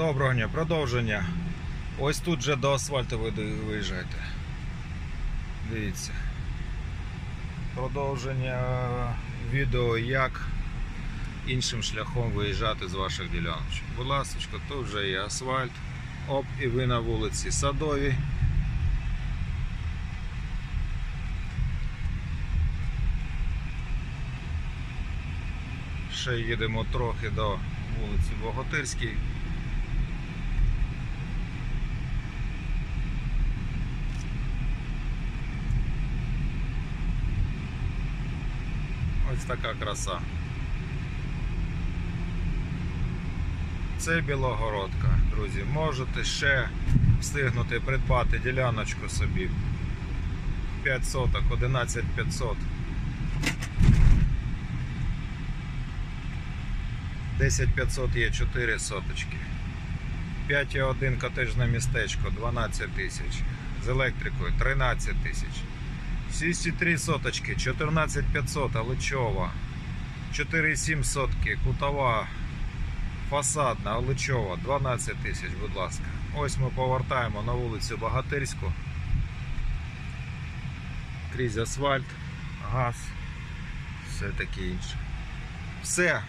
Доброго дня, продовження. Ось тут же до асфальту ви виїжджаєте. Дивіться. Продовження відео, як іншим шляхом виїжджати з ваших діляночок. Будь ласка, тут вже є асфальт. Оп, і ви на вулиці Садовій. Ще їдемо трохи до вулиці Богатирській. Ось така краса. Це Білогородка, друзі. Можете ще встигнути придбати діляночку собі. 5 соток, 11 500. 10 500 є 4 соточки. 5,1 котежне містечко 12 тисяч. З електрикою 13 тисяч. 6,3 соточки 14 500 Аличова. 4,7 сотки Кутова. Фасадна Аличова 12 тисяч, будь ласка. Ось ми повертаємо на вулицю Богатирську. Крізь асфальт, газ, все таке інше. Все.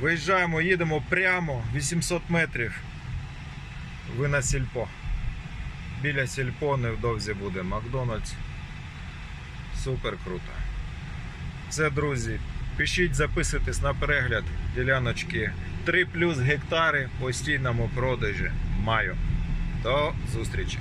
Виїжджаємо, їдемо прямо 800 метрів. Ви на сільпо. Біля сільпо невдовзі буде Макдональдс. Супер круто. Все, друзі. Пишіть, записуйтесь на перегляд діляночки 3 плюс гектари постійному продажі. Маю. До зустрічі!